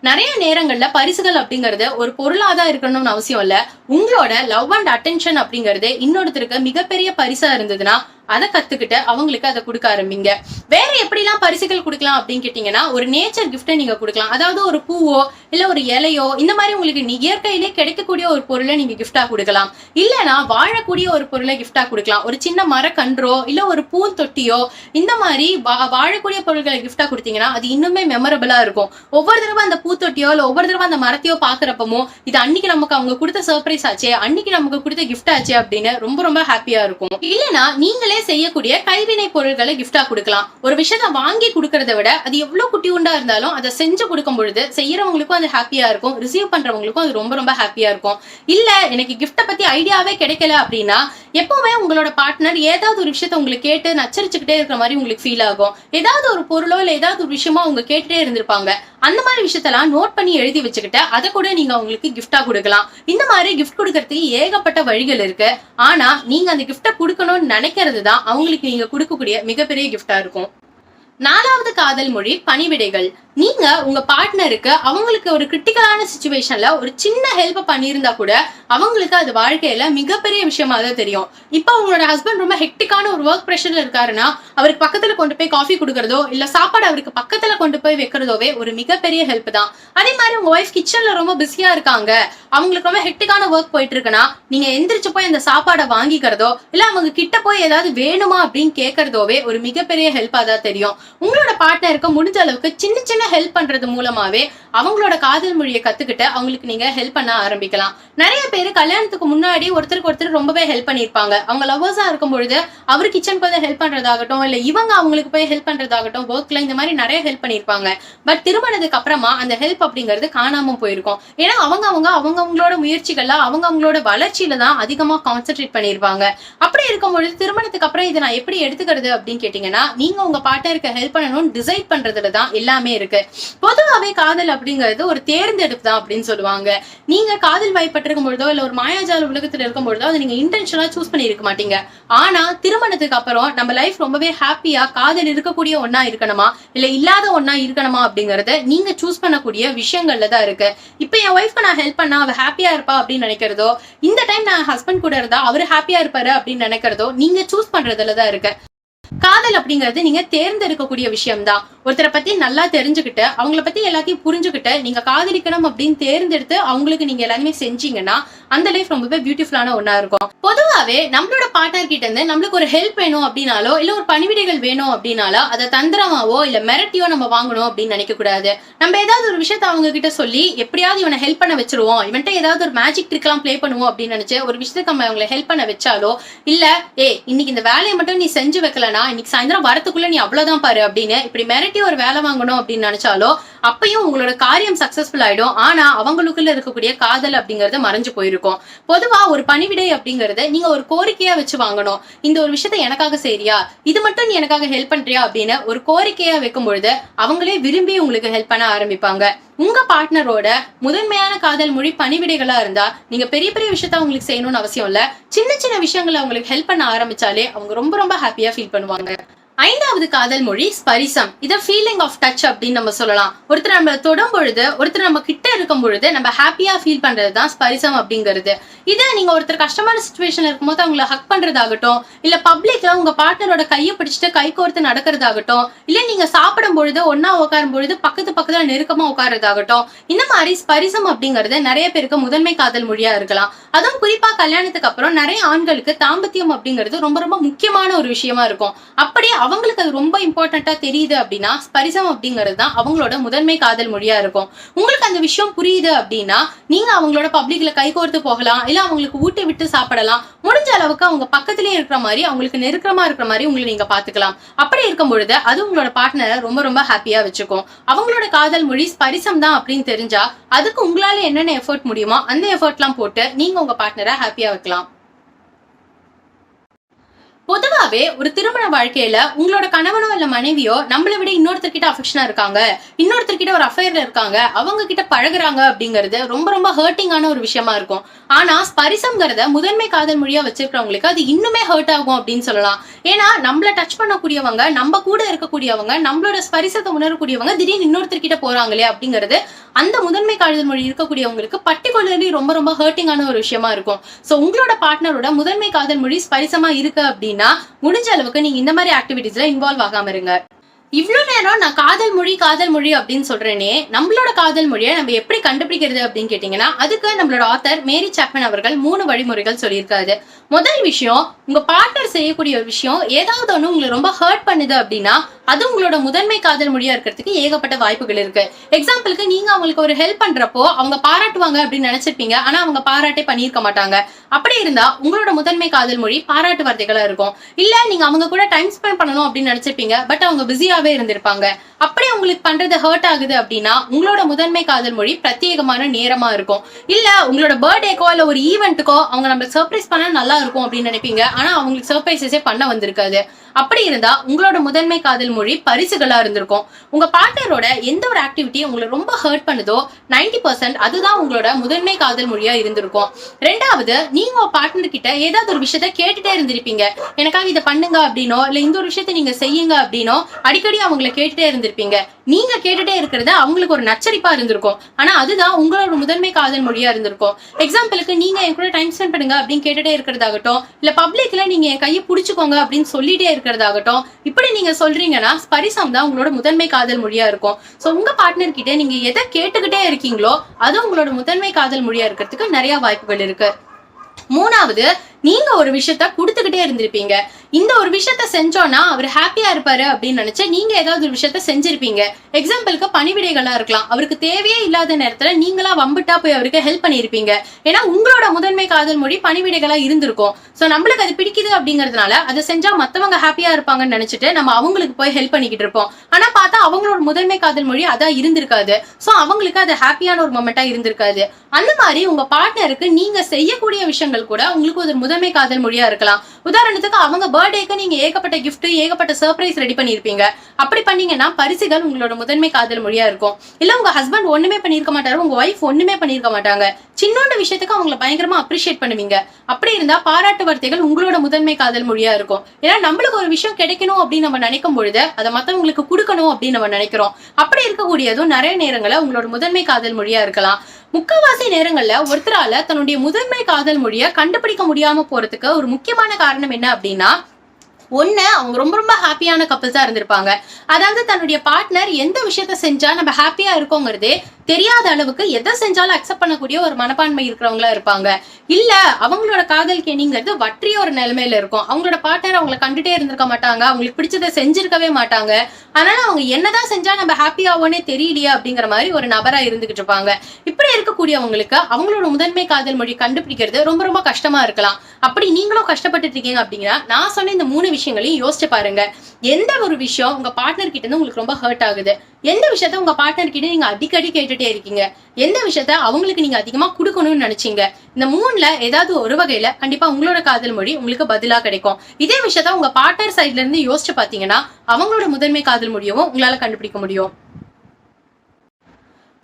நிறைய நேரங்கள்ல பரிசுகள் அப்படிங்கறது ஒரு பொருளாதான் இருக்கணும்னு அவசியம் இல்ல. உங்களோட லவ் அண்ட் அட்டென்ஷன் அப்படிங்கறது இன்னொருத்தருக்கு மிகப்பெரிய பரிசா இருந்ததுன்னா அதை கத்துக்கிட்டு அவங்களுக்கு அதை கொடுக்க ஆரம்பிங்க. வேற எப்படிலாம் பரிசுகள் கொடுக்கலாம் அப்படின்னு கேட்டீங்கன்னா ஒரு நேச்சர் கிஃப்ட்டை நீங்க கொடுக்கலாம். அதாவது ஒரு பூவோ இல்ல ஒரு இலையோ இந்த மாதிரி உங்களுக்கு நீ இயற்கையிலே கிடைக்கக்கூடிய ஒரு பொருளை நீங்க கிஃப்டா கொடுக்கலாம். இல்லனா வாழக்கூடிய ஒரு பொருளை கிஃப்டா கொடுக்கலாம். ஒரு சின்ன மரக்கன்றோ இல்ல ஒரு பூந்தொட்டியோ இந்த மாதிரி வா- வாழக்கூடிய பொருட்களை கிஃப்டா கொடுத்தீங்கன்னா அது இன்னுமே மெமரபிளா இருக்கும். ஒவ்வொரு தடவை அந்த பூத்தொட்டியோ இல்ல ஒவ்வொரு தடவை அந்த மரத்தையோ பாக்குறப்பமோ இது அன்னைக்கு நமக்கு அவங்க கொடுத்த சர்ப்ரைஸ் ஆச்சே அன்னைக்கு நமக்கு கொடுத்த கிஃப்ட் ஆச்சு அப்படின்னு ரொம்ப ரொம்ப ஹாப்பியா இருக்கும். இல்லனா நீங்களே செய்யக்கூடிய கைவினை பொருட்களை கிஃப்டா கொடுக்கலாம். ஒரு விஷயத்த வாங்கி கொடுக்கறத விட அது எவ்வளவு குட்டி உண்டா இருந்தாலும் அதை செஞ்சு கொடுக்கும் பொழுது செய்யறவங்களுக்கும் அது ஹாப்பியா இருக்கும். ரிசீவ் பண்றவங்களுக்கும் அது ரொம்ப ரொம்ப ஹாப்பியா இருக்கும். இல்ல எனக்கு கிஃப்ட பத்தி ஐடியாவே கிடைக்கல அப்படின்னா எப்பவுமே உங்களோட பார்ட்னர் ஏதாவது ஒரு விஷயத்த உங்களுக்கு கேட்டு நச்சரிச்சுக்கிட்டே இருக்கிற மாதிரி உங்களுக்கு ஃபீல் ஆகும். ஏதாவது ஒரு பொருளோ இல்ல ஏதாவது ஒரு விஷயமா அவங்க கேட்டுட்டே இருந்திருப்பாங்க. அந்த மாதிரி விஷயத்தெல்லாம் நோட் பண்ணி எழுதி வச்சுக்கிட்டு அதை கூட நீங்க அவங்களுக்கு கிஃப்டா கொடுக்கலாம். இந்த மாதிரி கிஃப்ட் கொடுக்கறதுக்கு ஏகப்பட்ட வழிகள் இருக்கு. ஆனா நீங்க அந்த கிஃப்டை கொடுக்கணும்னு நினைக்கிறது தான் அவங்களுக்கு நீங்க கொடுக்கக்கூடிய மிகப்பெரிய கிஃப்டா இருக்கும். நாலாவது காதல் மொழி பணிவிடைகள். நீங்க உங்க பார்ட்னருக்கு அவங்களுக்கு ஒரு கிரிட்டிக்கலான சுச்சுவேஷன்ல ஒரு சின்ன ஹெல்ப் பண்ணியிருந்தா கூட அவங்களுக்கு அது வாழ்க்கையில மிகப்பெரிய விஷயமா தான் தெரியும். இப்போ உங்களோட ஹஸ்பண்ட் ரொம்ப ஹெக்டிக்கான ஒரு ஒர்க் ப்ரெஷர்ல இருக்காருன்னா அவருக்கு பக்கத்துல கொண்டு போய் காஃபி கொடுக்கறதோ இல்ல சாப்பாடு அவருக்கு பக்கத்துல கொண்டு போய் வைக்கிறதோவே ஒரு மிகப்பெரிய ஹெல்ப் தான். அதே மாதிரி உங்க ஒய்ஃப் கிச்சன்ல ரொம்ப பிஸியா இருக்காங்க. அவங்களுக்கு ரொம்ப ஹெக்டிக்கான ஒர்க் போயிட்டு இருக்குன்னா நீங்க எந்திரிச்சு போய் அந்த சாப்பாடை வாங்கிக்கிறதோ இல்ல அவங்க கிட்ட போய் ஏதாவது வேணுமா அப்படின்னு கேட்கறதோவே ஒரு மிகப்பெரிய ஹெல்ப்பா தான் தெரியும். உங்களோட பார்ட்னருக்கு முடிஞ்ச அளவுக்கு சின்ன சின்ன ஹெல்ப் பண்றது மூலமாவே அவங்களோட காதல் மொழியை கத்துக்கிட்டு அவங்களுக்கு நீங்க ஹெல்ப் பண்ண ஆரம்பிக்கலாம். நிறைய பேர் கல்யாணத்துக்கு முன்னாடி ஒருத்தருக்கு ஒருத்தர் ரொம்பவே ஹெல்ப் பண்ணியிருப்பாங்க. அவங்க லவ்வர்ஸா இருக்கும் பொழுது அவர் கிச்சனுக்கு வந்து ஹெல்ப் பண்றதாகட்டும் இல்ல இவங்க அவங்களுக்கு போய் ஹெல்ப் பண்றதாகட்டும் ஒர்க்ல இந்த மாதிரி நிறைய ஹெல்ப் பண்ணியிருப்பாங்க. பட் திருமணத்துக்கு அப்புறமா அந்த ஹெல்ப் அப்படிங்கிறது காணாம போயிருக்கும். ஏன்னா அவங்க அவங்க அவங்க அவங்களோட முயற்சிகள்ல அவங்க அவங்களோட வளர்ச்சியில தான் அதிகமா கான்சென்ட்ரேட் பண்ணியிருப்பாங்க. அப்படி இருக்கும் பொழுது திருமணத்துக்கு அப்புறம் இதை நான் எப்படி எடுத்துக்கிறது அப்படின்னு கேட்டீங்கன்னா நீங்க உங்க பார்ட்னருக்கு ஹெல்ப் பண்ணணும்னு டிசைட் பண்றதுல தான் எல்லாமே இருக்கு. பொதுவாவே காதல் அப்படிங்கிறது ஒரு தேர்ந்தெடுப்பு தான் அப்படின்னு சொல்லுவாங்க. நீங்க காதல் வாய்ப்பட்டிருக்கும் பொழுதோ இல்ல ஒரு மாயாஜால உலகத்துல இருக்கும் பொழுதோ அதை நீங்க இன்டென்ஷனா சூஸ் பண்ணியிருக்க மாட்டீங்க. ஆனா திருமணத்துக்கு அப்புறம் நம்ம லைஃப் ரொம்பவே ஹாப்பியா காதல் இருக்கக்கூடிய ஒன்னா இருக்கணுமா இல்ல இல்லாத ஒன்னா இருக்கணுமா அப்படிங்கறத நீங்க சூஸ் பண்ணக்கூடிய விஷயங்கள்ல தான் இருக்கு. இப்ப என் ஒய்ஃப்க்கு நான் ஹெல்ப் பண்ணா அவ ஹாப்பியா இருப்பா அப்படின்னு நினைக்கிறதோ இந்த டைம் நான் ஹஸ்பண்ட் கூட இருந்தா அவர் ஹாப்பியா இருப்பாரு அப்படின்னு நினைக்கிறதோ நீங்க சூஸ் பண்றதுல தான் இருக்கு. காதல் அப்படிங்கிறது நீங்க தேர்ந்தெடுக்கக்கூடிய விஷயம் தான் ஒருத்தரை பத்தி நல்லா தெரிஞ்சுக்கிட்டு அவங்கள பத்தி எல்லாத்தையும் புரிஞ்சுக்கிட்டு நீங்க காதலிக்கணும் அப்படின்னு தேர்ந்தெடுத்து அவங்களுக்கு நீங்க எல்லாருமே செஞ்சீங்கன்னா அந்த லைஃப் ரொம்பவே பியூட்டிஃபுல்லான ஒண்ணா இருக்கும். பொதுவாவே நம்மளோட பார்ட்னர் கிட்ட இருந்து நம்மளுக்கு ஒரு ஹெல்ப் வேணும் அப்படின்னாலோ இல்ல ஒரு பணிவிடைகள் வேணும் அப்படின்னாலோ அதை தந்திரமாவோ இல்ல மிரட்டியோ நம்ம வாங்கணும் அப்படின்னு நினைக்க கூடாது. நம்ம ஏதாவது ஒரு விஷயத்த அவங்க கிட்ட சொல்லி எப்படியாவது இவனை ஹெல்ப் பண்ண வச்சிருவோம். இவன்ட்ட ஏதாவது ஒரு மேஜிக் ட்ரிக் எல்லாம் பிளே பண்ணுவோம் அப்படின்னு நினைச்சு ஒரு விஷயத்துக்கு நம்ம அவங்களை ஹெல்ப் பண்ண வச்சாலோ இல்ல ஏ இன்னைக்கு இந்த வேலையை மட்டும் நீ செஞ்சு வைக்கலனா இன்னைக்கு சாயந்தரம் வரத்துக்குள்ள நீ அவ்வளவுதான் பாரு அப்படின்னு. இப்படி மிரட்டி ஒரு வேலை வாங்கணும் அப்படின்னு நினைச்சாலோ அப்பயும் உங்களோட காரியம் சக்சஸ்ஃபுல் ஆயிடும். ஆனா அவங்களுக்குள்ள இருக்கக்கூடிய காதல் அப்படிங்கறது மறைஞ்சு போயிருக்கும். பொதுவா ஒரு பணிவிடை அப்படிங்கறத நீங்க ஒரு கோரிக்கையா வச்சு வாங்கணும். இந்த ஒரு விஷயத்த எனக்காக செய்றியா? இது மட்டும் நீ எனக்காக ஹெல்ப் பண்றியா அப்படின்னு ஒரு கோரிக்கையா வைக்கும் பொழுது அவங்களே விரும்பி உங்களுக்கு ஹெல்ப் பண்ண ஆரம்பிப்பாங்க. உங்க பார்ட்னரோட முதன்மையான காதல் மொழி பணிவிடைகளா இருந்தா நீங்க பெரிய பெரிய விஷயத்த அவங்களுக்கு செய்யணும்னு அவசியம் இல்ல. சின்ன சின்ன விஷயங்களை அவங்களுக்கு ஹெல்ப் பண்ண ஆரம்பிச்சாலே அவங்க ரொம்ப ரொம்ப ஹாப்பியா ஃபீல் பண்ணுவாங்க. ஐந்தாவது காதல் மொழி ஸ்பரிசம். இத ஃபீலிங் ஆஃப் டச் அப்படின்னு நம்ம சொல்லலாம். ஒருத்தர் நம்ம தொடும் பொழுது ஒருத்தர் நம்ம கிட்ட இருக்கும் பொழுது நம்ம ஹாப்பியா ஃபீல் பண்றது தான் ஸ்பரிசம் அப்படிங்கிறது. இதை நீங்க ஒருத்தர் கஷ்டமான சுச்சுவேஷன்ல இருக்கும்போது அவங்கள ஹக் பண்றதாகட்டும் இல்ல பப்ளிக்ல உங்க பார்ட்னரோட கையை பிடிச்சிட்டு கை கோர்த்து நடக்கிறதாகட்டும் இல்ல நீங்க சாப்பிடும் பொழுது ஒன்னா உட்காரும் பொழுது பக்கத்து பக்கத்துல நெருக்கமா உட்காரதாகட்டும் இந்த மாதிரி ஸ்பரிசம் அப்படிங்கிறது நிறைய பேருக்கு முதன்மை காதல் மொழியா இருக்கலாம். அதுவும் குறிப்பா கல்யாணத்துக்கு அப்புறம் நிறைய ஆண்களுக்கு தாம்பத்தியம் அப்படிங்கிறது ரொம்ப ரொம்ப முக்கியமான ஒரு விஷயமா இருக்கும். அப்படியே அவங்களுக்கு அது ரொம்ப இம்பார்ட்டண்டா தெரியுது அப்படின்னா ஸ்பரிசம் அப்படிங்கிறது தான் அவங்களோட முதன்மை காதல் மொழியா இருக்கும். உங்களுக்கு அந்த விஷயம் புரியுது அப்படின்னா நீங்க அவங்களோட பப்ளிக்ல கை கோர்த்து போகலாம் இல்ல அவங்களுக்கு ஊட்டி விட்டு சாப்பிடலாம் முடிஞ்ச அளவுக்கு அவங்க பக்கத்திலேயே இருக்கிற மாதிரி அவங்களுக்கு நெருக்கமா இருக்கிற மாதிரி உங்களை நீங்க பாத்துக்கலாம் அப்படி இருக்கும் பொழுது அது உங்களோட பார்ட்னரை ரொம்ப ரொம்ப ஹாப்பியா வச்சுக்கும். அவங்களோட காதல் மொழி ஸ்பரிசம் தான் அப்படின்னு தெரிஞ்சா அதுக்கு உங்களால என்னென்ன எஃபர்ட் முடியுமோ அந்த எஃபர்ட்லாம் போட்டு நீங்க உங்க பார்ட்னரை ஹாப்பியா வைக்கலாம். பொதுவாவே ஒரு திருமண வாழ்க்கையில உங்களோட கணவனோ இல்ல மனைவியோ நம்மளை விட இன்னொருத்தர்கிட்ட அஃபெக்ஷனா இருக்காங்க. இன்னொருத்தர்கிட்ட ஒரு அஃபேர்ல இருக்காங்க. அவங்க கிட்ட பழகுறாங்க அப்படிங்கிறது ரொம்ப ரொம்ப ஹர்ட்டிங்கான ஒரு விஷயமா இருக்கும். ஆனா ஸ்பரிசம்ங்கிறத முதன்மை காதல் மொழியா வச்சிருக்கிறவங்களுக்கு அது இன்னுமே ஹர்ட் ஆகும் அப்படின்னு சொல்லலாம். ஏன்னா நம்மள டச் பண்ணக்கூடியவங்க நம்ம கூட இருக்கக்கூடியவங்க நம்மளோட ஸ்பரிசத்தை உணரக்கூடியவங்க திடீர்னு இன்னொருத்தர்கிட்ட போறாங்களே அப்படிங்கிறது அந்த முதன்மை காதல் மொழி இருக்கக்கூடியவங்களுக்கு பர்டிகுலர்லி ரொம்ப ரொம்ப ஹர்ட்டிங்கான ஒரு விஷயமா இருக்கும். சோ உங்களோட பார்ட்னரோட முதன்மை காதல் மொழி ஸ்பரிசமா இருக்கு அப்படின்னு முடிஞ்ச அளவுக்கு நீங்க இந்த மாதிரி ஆக்டிவிட்டீஸ்ல இன்வால்வ் ஆகாம இருங்க. இவ்வளவு நேரம் நான் காதல் மொழி காதல் மொழி அப்படின்னு சொல்றேனே நம்மளோட காதல் மொழியை நம்ம எப்படி கண்டுபிடிக்கிறது அப்படின்னு கேட்டீங்கன்னா அதுக்கு நம்மளோட ஆத்தர் மேரி சாப்மன் அவர்கள் மூணு வழிமுறைகள் சொல்லியிருக்காரு. முதல் விஷயம் உங்க பார்ட்னர் செய்யக்கூடிய ஒரு விஷயம் ஏதாவது ஒன்று உங்களை ரொம்ப ஹர்ட் பண்ணுது அப்படின்னா அது உங்களோட முதன்மை காதல் மொழியா இருக்கிறதுக்கு ஏகப்பட்ட வாய்ப்புகள் இருக்கு. எக்ஸாம்பிளுக்கு நீங்க அவங்களுக்கு ஒரு ஹெல்ப் பண்றப்போ அவங்க பாராட்டுவாங்க அப்படின்னு நினைச்சிருப்பீங்க. ஆனா அவங்க பாராட்டே பண்ணியிருக்க மாட்டாங்க. அப்படி இருந்தா உங்களோட முதன்மை காதல் மொழி பாராட்டு வார்த்தைகளா இருக்கும். இல்ல நீங்க அவங்க கூட டைம் ஸ்பெண்ட் பண்ணணும் அப்படின்னு நினைச்சிருப்பீங்க பட் அவங்க பிஸியாவே இருந்திருப்பாங்க. அப்படி உங்களுக்கு பண்றது ஹர்ட் ஆகுது அப்படின்னா உங்களோட முதன்மை காதல் மொழி பிரத்யேகமான நேரமா இருக்கும். இல்ல உங்களோட பர்த்டேக்கோ இல்ல ஒரு ஈவெண்ட்டுக்கோ அவங்க நம்ம சர்ப்ரைஸ் பண்ணா நல்லா இருக்கும் அப்படின்னு நினைப்பீங்க. ஆனா அவங்களுக்கு சர்ப்ரைசஸே பண்ண வந்திருக்காது. அப்படி இருந்தா உங்களோட முதன்மை காதல் மொழி பரிசுகளா இருந்திருக்கும். உங்க பார்ட்னரோட எந்த ஒரு ஆக்டிவிட்டி உங்களை ரொம்ப ஹர்ட் பண்ணுதோ 90% பர்சன்ட் அதுதான் உங்களோட முதன்மை காதல் மொழியா இருந்திருக்கும். ரெண்டாவது நீங்க உங்க பார்ட்னர் கிட்ட ஏதாவது ஒரு விஷயத்த கேட்டுட்டே இருந்திருப்பீங்க. எனக்காக இதை பண்ணுங்க அப்படின்னோ இல்ல இந்த ஒரு விஷயத்த நீங்க செய்யுங்க அப்படின்னோ அடிக்கடி அவங்கள கேட்டுட்டே இருந்திருப்பீங்க. நீங்க கேட்டுட்டே இருக்கிறது அவங்களுக்கு ஒரு நச்சரிப்பா இருந்திருக்கும். ஆனா அதுதான் உங்களோட முதன்மை காதல் மொழியா இருந்திருக்கும். எக்ஸாம்பிளுக்கு நீங்க என் கூட டைம் ஸ்பெண்ட் பண்ணுங்க அப்படின்னு கேட்டுட்டே இருக்கிறதாகட்டும் இல்ல பப்ளிக்ல நீங்க என் கையை பிடிச்சிக்கோங்க அப்படின்னு சொல்லிட்டே இருக்கிறதாகட்டும். இப்படி நீங்க சொல்றீங்கன்னா ஸ்பரிசம் தான் உங்களோட முதன்மை காதல் மொழியா இருக்கும். சோ உங்க பார்ட்னர் கிட்ட நீங்க எதை கேட்டுக்கிட்டே இருக்கீங்களோ அது உங்களோட முதன்மை காதல் மொழியா இருக்கிறதுக்கு நிறைய வாய்ப்புகள் இருக்கு. மூணாவது நீங்க ஒரு விஷயத்த கொடுத்துக்கிட்டே இருந்திருப்பீங்க. இந்த ஒரு விஷயத்த செஞ்சோன்னா அவர் ஹாப்பியா இருப்பாரு அப்படின்னு நினைச்சு நீங்க ஏதாவது ஒரு விஷயத்த செஞ்சிருப்பீங்க. எக்ஸாம்பிளுக்கு பணிவிடைகளா இருக்கலாம். அவருக்கு தேவையே இல்லாத நேரத்துல நீங்களா வம்பிட்டா போய் அவருக்கு ஹெல்ப் பண்ணிருப்பீங்க ஏன்னா உங்களோட முதன்மை காதல் மொழி பணிவிடைகளா இருந்திருக்கும். சோ நம்மளுக்கு அது பிடிக்குது அப்படிங்கறதுனால அதை செஞ்சா மத்தவங்க ஹாப்பியா இருப்பாங்கன்னு நினைச்சிட்டு நம்ம அவங்களுக்கு போய் ஹெல்ப் பண்ணிக்கிட்டு இருப்போம். ஆனா பார்த்தா அவங்களோட முதன்மை காதல் மொழி அதான் இருந்திருக்காது. சோ அவங்களுக்கு அது ஹாப்பியான ஒரு மொமெண்டா இருந்திருக்காது. அந்த மாதிரி உங்க பார்ட்னருக்கு நீங்க செய்யக்கூடிய விஷயங்கள் கூட உங்களுக்கு ஒரு முதன்மை காதல் மொழியா இருக்கலாம். உதாரணத்துக்கு அவங்க பர்த்டேக்கு நீங்க ஏகப்பட்ட கிஃப்ட் ஏகப்பட்ட சர்ப்ரைஸ் ரெடி பண்ணிருப்பீங்க அப்படி பண்ணீங்கன்னா பரிசுகள் உங்களோட முதன்மை காதல் மொழியா இருக்கும். இல்ல உங்க ஹஸ்பண்ட் ஒண்ணுமே பண்ணிருக்க மாட்டாரு உங்க ஒய்ஃப் ஒண்ணுமே பண்ணிருக்க மாட்டாங்க. சின்னோண்டு விஷயத்துக்கு அவங்கள பயங்கரமா அப்ரிஷியேட் பண்ணுவீங்க. அப்படி இருந்தா பாராட்டு வார்த்தைகள் உங்களோட முதன்மை காதல் மொழியா இருக்கும். ஏன்னா நம்மளுக்கு ஒரு விஷயம் கிடைக்கணும் அப்படின்னு நம்ம நினைக்கும் பொழுது அதை மத்தவங்களுக்கு கொடுக்கணும் அப்படின்னு நம்ம நினைக்கிறோம். அப்படி இருக்கக்கூடியதும் நிறைய நேரங்களில் உங்களோட முதன்மை காதல் மொழியா இருக்கலாம். முக்கவாசி நேரங்கள்ல ஒருத்தரால தன்னுடைய முதன்மை காதல் மொழியை கண்டுபிடிக்க முடியாம போறதுக்கு ஒரு முக்கியமான காரணம் என்ன அப்படின்னா ஒண்ணு அவங்க ரொம்ப ரொம்ப ஹாப்பியான கப்பல்ஸா இருந்திருப்பாங்க. அதாவது தன்னுடைய பார்ட்னர் எந்த விஷயத்த செஞ்சா நம்ம ஹாப்பியா இருக்கோங்கிறதே தெரியாத அளவுக்கு எதை செஞ்சாலும் அக்செப்ட் பண்ணக்கூடிய ஒரு மனப்பான்மை இருக்கிறவங்களா இருப்பாங்க. இல்ல அவங்களோட காதல் கேணிங்கிறது வற்றிய ஒரு நிலைமையில இருக்கும். அவங்களோட பார்ட்னர் அவங்கள கண்டுட்டே இருந்திருக்க மாட்டாங்க. அவங்களுக்கு பிடிச்சதை செஞ்சிருக்கவே மாட்டாங்க. அதனால அவங்க என்னதான் செஞ்சா நம்ம ஹாப்பி ஆவோன்னே தெரியலையா அப்படிங்கிற மாதிரி ஒரு நபரா இருந்துகிட்டு இருப்பாங்க. இப்படி இருக்கக்கூடியவங்களுக்கு அவங்களோட முதன்மை காதல் மொழி கண்டுபிடிக்கிறது ரொம்ப ரொம்ப கஷ்டமா இருக்கலாம். அப்படி நீங்களும் கஷ்டப்பட்டுட்டு இருக்கீங்க அப்படின்னா நான் சொன்ன இந்த மூணு விஷயங்களையும் யோசிச்சு பாருங்க. எந்த ஒரு விஷயம் உங்க பார்ட்னர் கிட்ட இருந்து உங்களுக்கு ரொம்ப ஹர்ட் ஆகுது? எந்த விஷயத்த உங்க பார்ட்னர் கிட்ட நீங்க அடிக்கடி கேட்டுட்டே இருக்கீங்க. எந்த விஷயத்த அவங்களுக்கு நீங்க அதிகமா கொடுக்கணும்னு நினைச்சீங்க? இந்த மூணுல ஏதாவது ஒரு வகையில கண்டிப்பா உங்களோட காதல் மொழி உங்களுக்கு பதிலா கிடைக்கும். இதே விஷயத்த உங்க பார்ட்னர் சைட்ல இருந்து யோசிச்சு பாத்தீங்கன்னா அவங்களோட முதன்மை காதல் மொழியவும் உங்களால கண்டுபிடிக்க முடியும்.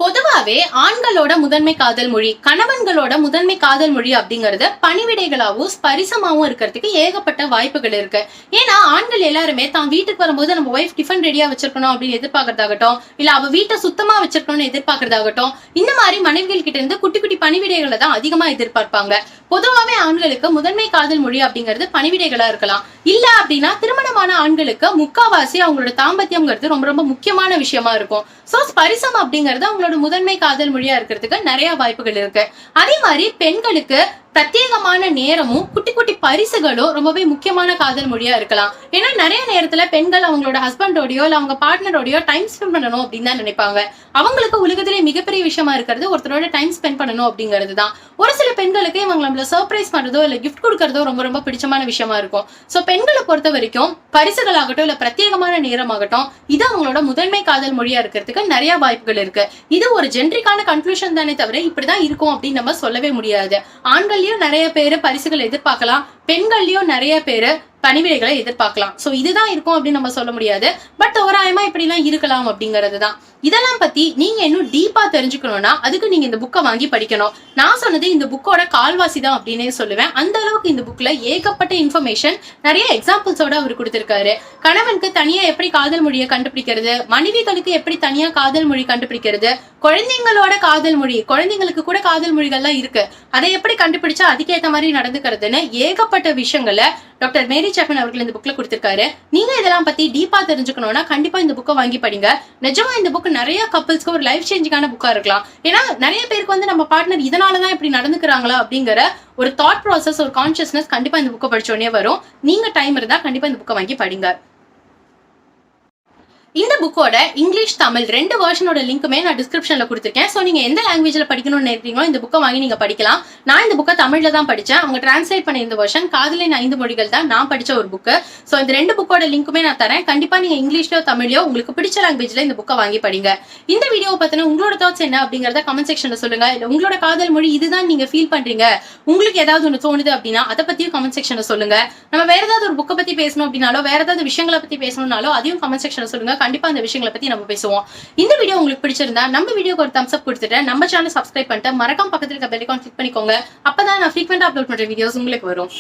பொதுவாவே ஆண்களோட முதன்மை காதல் மொழி கணவன்களோட முதன்மை காதல் மொழி அப்படிங்கறது பணிவிடைகளாவும் ஸ்பரிசமாவும் இருக்கிறதுக்கு ஏகப்பட்ட வாய்ப்புகள் இருக்கு. ஏன்னா ஆண்கள் எல்லாருமே தான் வீட்டுக்கு வரும்போது நம்ம ஒய்ஃப் டிஃபன் ரெடியா வச்சிருக்கணும் அப்படின்னு எதிர்பார்க்கறதாகட்டும் இல்ல அவ வீட்டை சுத்தமா வச்சிருக்கணும்னு எதிர்பார்க்கறதாகட்டும் இந்த மாதிரி மனைவிகள் கிட்ட இருந்து குட்டி குட்டி பணிவிடைகளை தான் அதிகமா எதிர்பார்ப்பாங்க. பொதுவாவே ஆண்களுக்கு முதன்மை காதல் மொழி அப்படிங்கிறது பணிவிடைகளா இருக்கலாம். இல்ல அப்படின்னா திருமணமான ஆண்களுக்கு முக்காவாசி அவங்களோட தாம்பத்தியம்ங்கிறது ரொம்ப ரொம்ப முக்கியமான விஷயமா இருக்கும். சோ ஸ்பரிசம் அப்படிங்கிறது அவங்களோட முதன்மை காதல் மொழியா இருக்கிறதுக்கு நிறைய வாய்ப்புகள் இருக்கு. அதே மாதிரி பெண்களுக்கு பிரத்யேகமான நேரமும் குட்டி குட்டி பரிசுகளும் ரொம்பவே முக்கியமான காதல் மொழியா இருக்கலாம். ஏன்னா நிறைய நேரத்துல பெண்கள் அவங்களோட ஹஸ்பண்டோடயோ இல்ல அவங்க பார்ட்னரோடயோ டைம் ஸ்பெண்ட் பண்ணணும் அப்படின்னு தான் நினைப்பாங்க. அவங்களுக்கு உலகத்திலே மிகப்பெரிய விஷயமா இருக்கிறது ஒருத்தரோட டைம் ஸ்பெண்ட் பண்ணணும் அப்படிங்கிறது தான் ஒரு சில பெண்களுக்கு இவங்க நம்மள சர்ப்ரைஸ் பண்றதோ இல்ல கிஃப்ட் கொடுக்கறதோ ரொம்ப ரொம்ப பிடிச்சமான விஷயமா இருக்கும். சோ பெண்களை பொறுத்த வரைக்கும் பரிசுகளாகட்டும் இல்ல பிரத்யேகமான நேரமாகட்டும் இது அவங்களோட முதன்மை காதல் மொழியா இருக்கிறதுக்கு நிறைய வாய்ப்புகள் இருக்கு. இது ஒரு ஜென்ரிக்கான கன்க்ளூஷன் தானே தவிர இப்படிதான் இருக்கும் அப்படின்னு நம்ம சொல்லவே முடியாது. ஆண்கள் ஆண்கள்லயும் நிறைய பேர் பரிசுகள் எதிர்பார்க்கலாம். பெண்கள்லயும் நிறைய பேர் பணிவிடைகளை எதிர்பார்க்கலாம். ஸோ இதுதான் இருக்கும் அப்படின்னு நம்ம சொல்ல முடியாது. பட் தோராயமா இப்படிலாம் எல்லாம் இருக்கலாம் அப்படிங்கிறது தான். இதெல்லாம் பத்தி நீங்க இன்னும் டீப்பா தெரிஞ்சுக்கணும்னா அதுக்கு நீங்க இந்த புக்கை வாங்கி படிக்கணும். நான் சொன்னது இந்த புக்கோட கால்வாசி தான் அப்படின்னே சொல்லுவேன். அந்த அளவுக்கு இந்த புக்ல ஏகப்பட்ட இன்ஃபர்மேஷன் நிறைய எக்ஸாம்பிள்ஸோட அவர் கொடுத்திருக்காரு. கணவனுக்கு தனியா எப்படி காதல் மொழியை கண்டுபிடிக்கிறது? மனைவிகளுக்கு எப்படி தனியா காதல் மொழி கண்டுபிடிக்கிறது? குழந்தைங்களோட காதல் மொழி குழந்தைங்களுக்கு கூட காதல் மொழிகள்லாம் இருக்கு. அதை எப்படி கண்டுபிடிச்சா அதுக்கேற்ற மாதிரி நடந்துக்கிறதுன்னு ஏகப்பட்ட விஷயங்களை டாக்டர் மேரி சஃபன் அவர்கள் இந்த புக்ல கொடுத்திருக்காரு. நீங்க இதெல்லாம் பத்தி டீப்பா தெரிஞ்சுக்கணும்னா கண்டிப்பா இந்த புக்கை வாங்கி படிங்க. நிஜமா இந்த புக் நிறைய கப்பல்ஸ்க்கு ஒரு லைஃப் சேஞ்சிங்கான புக்கா இருக்கலாம். ஏன்னா நிறைய பேருக்கு வந்து நம்ம பார்ட்னர் இதனாலதான் இப்படி நடந்துக்கிறாங்களா அப்படிங்கிற ஒரு தாட் ப்ராசஸ் ஒரு கான்சியஸ்னஸ் கண்டிப்பா இந்த புக்கை படிச்ச உடனே வரும். நீங்க டைம் இருந்தா கண்டிப்பா இந்த புக்கை வாங்கி படிங்க. இந்த புக்கோட இங்கிலீஷ் தமிழ் ரெண்டு வெர்ஷனோட லிங்க்குமே நான் டிஸ்கிரிப்ஷன்ல கொடுத்துருக்கேன். ஸோ நீங்க எந்த லாங்குவேஜ்ல படிக்கணும்னு நினைக்கிறீங்களோ இந்த புக்கை வாங்கி நீங்க படிக்கலாம். நான் இந்த புக்கை தமிழ்ல தான் படித்தேன் அவங்க டிரான்ஸ்லேட் பண்ண இந்த வருஷன் காதலின் ஐந்து மொழிகள் தான். நான் படிச்ச ஒரு புக்கு ஸோ இந்த ரெண்டு புக்கோட லிங்க்குமே நான் தரேன். கண்டிப்பா நீங்க இங்கிலீஷ்லயோ தமிழ்லயோ உங்களுக்கு பிடிச்ச லாங்குவேஜ்ல இந்த புக்கை வாங்கி படிங்க. இந்த வீடியோ பத்தின உங்களோட தாட்ஸ் என்ன அப்படிங்கறத கமெண்ட் செக்ஷன்ல சொல்லுங்க. இல்ல உங்களோட காதல் மொழி இதுதான் நீங்க ஃபீல் பண்றீங்க. உங்களுக்கு ஏதாவது ஒன்று தோணுது அப்படின்னா அதை பத்தியும் கமெண்ட் செக்ஷன்ல சொல்லுங்க. நம்ம வேற ஏதாவது ஒரு புக்கை பத்தி பேசணும் அப்படின்னாலோ வேற ஏதாவது விஷயங்களை பத்தி பேசணும்னாலோ அதையும் கமெண்ட் செக்ஷன்ல சொல்லுங்க. கண்டிப்பா அந்த விஷயங்களை பத்தி நம்ம பேசுவோம். இந்த வீடியோ உங்களுக்கு பிடிச்சிருந்தா நம்ம வீடியோக்கு ஒரு தம்ஸ் அப் கொடுத்துட்டு நம்ம சேனல் சப்ஸ்கிரைப் பண்ணிட்டு மறக்காம பக்கத்துல இருக்க பெல் கிளிக் பண்ணிக்கோங்க. அப்பதான் நான் ஃப்ரீக்வெண்டா அப்லோட் பண்ற வீடியோஸ் உங்களுக்கு வரும்.